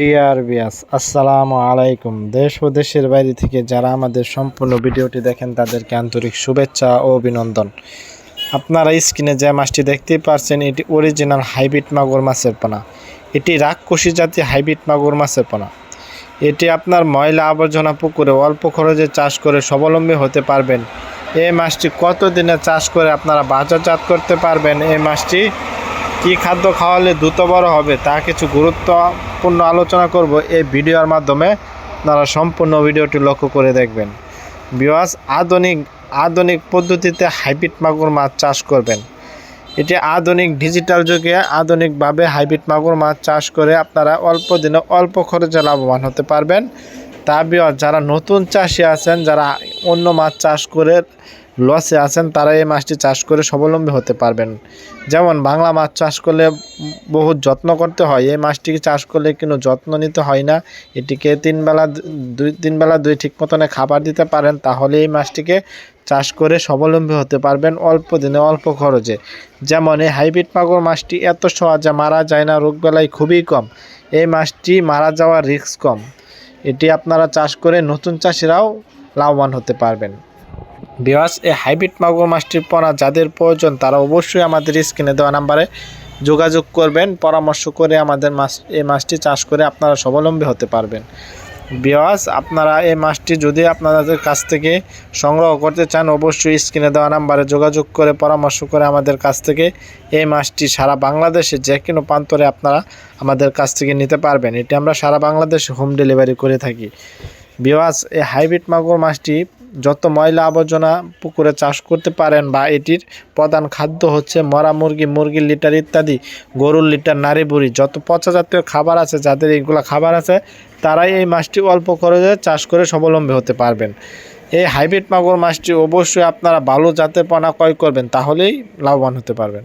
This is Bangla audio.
ডিয়ার বিয়াস আসসালামু আলাইকুম। দেশ ও দেশের বাইরে থেকে যারা আমাদের সম্পূর্ণ ভিডিওটি দেখেন, তাদেরকে আন্তরিক শুভেচ্ছা ও অভিনন্দন। আপনারা স্ক্রিনে যে মাছটি দেখতেই পারছেন, এটি অরিজিনাল হাইব্রিড মাগুর মাছের পোনা। এটি রাক্ষসী জাতীয় হাইব্রিড মাগুর মাছের পোনা। এটি আপনার ময়লা আবর্জনা পুকুরে অল্প খরচে চাষ করে স্বাবলম্বী হতে পারবেন। এই মাছটি কত দিনে চাষ করে আপনারা বাজারজাত করতে পারবেন? এই মাছটি কী খাদ্য খাওয়ালে দ্রুত বড় হবে তা কিছু গুরুত্বপূর্ণ আলোচনা করব এই ভিডিওর মাধ্যমে। আপনারা সম্পূর্ণ ভিডিওটি লক্ষ্য করে দেখবেন। বিওয়াস আধুনিক আধুনিক পদ্ধতিতে হাইব্রিড মাগুর মাছ চাষ করবেন। এটি আধুনিক ডিজিটাল যুগে আধুনিকভাবে হাইব্রিড মাগুর মাছ চাষ করে আপনারা অল্প দিনে অল্প খরচে লাভবান হতে পারবেন। তা বিওয়াস যারা নতুন চাষি আছেন, যারা অন্য মাছ চাষ করে লসে আছেন, তারা এই মাছটি চাষ করে স্বাবলম্বী হতে পারবেন। যেমন, বাংলা মাছ চাষ করলে বহু যত্ন করতে হয়। এই মাছটিকে চাষ করলে কোনো যত্ন নিতে হয় না। এটিকে তিন বেলা দুই তিন বেলা দুই ঠিক মতনে খাবার দিতে পারেন, তাহলে এই মাছটিকে চাষ করে স্বাবলম্বী হতে পারবেন অল্প দিনে, অল্প খরচে। যেমন, এই হাইব্রিড মাগুর মাছটি এত সহজে মারা যায় না রোগবেলায় খুবই কম। এই মাছটি মারা যাওয়ার রিস্ক কম। এটি আপনারা চাষ করে নতুন চাষিরাও লাভবান হতে পারবেন। বিয়াস এই হাইব্রিড মাগুর মাছটির পোনা যাদের প্রয়োজন, তারা অবশ্যই আমাদের স্ক্রিনে দেওয়া নাম্বারে যোগাযোগ করবেন, পরামর্শ করে আমাদের মাছ, এই মাছটি চাষ করে আপনারা স্বাবলম্বী হতে পারবেন। বিয়াস আপনারা এই মাছটি যদি আপনাদের কাছ থেকে সংগ্রহ করতে চান, অবশ্যই স্ক্রিনে দেওয়া নাম্বারে যোগাযোগ করে, পরামর্শ করে আমাদের কাছ থেকে এই মাছটি সারা বাংলাদেশে যে কোনো প্রান্তরে আপনারা আমাদের কাছ থেকে নিতে পারবেন। এটি আমরা সারা বাংলাদেশে হোম ডেলিভারি করে থাকি। বিওয়াস এই হাইব্রিড মাগুর মাছটি যত ময়লা আবর্জনা পুকুরে চাষ করতে পারেন বা এটির প্রধান খাদ্য হচ্ছে মরা মুরগি, মুরগির লিটার ইত্যাদি, গরুর লিটার, নারী বুড়ি। যত পচা জাতীয় খাবার আছে, যাদের এইগুলো খাবার আছে, তারাই এই মাছটি অল্প খরচে চাষ করে স্বাবলম্বী হতে পারবেন। এই হাইব্রিড মাগুর মাছটি অবশ্যই আপনারা ভালো জাতের পোনা ক্রয় করবেন, তাহলেই লাভবান হতে পারবেন।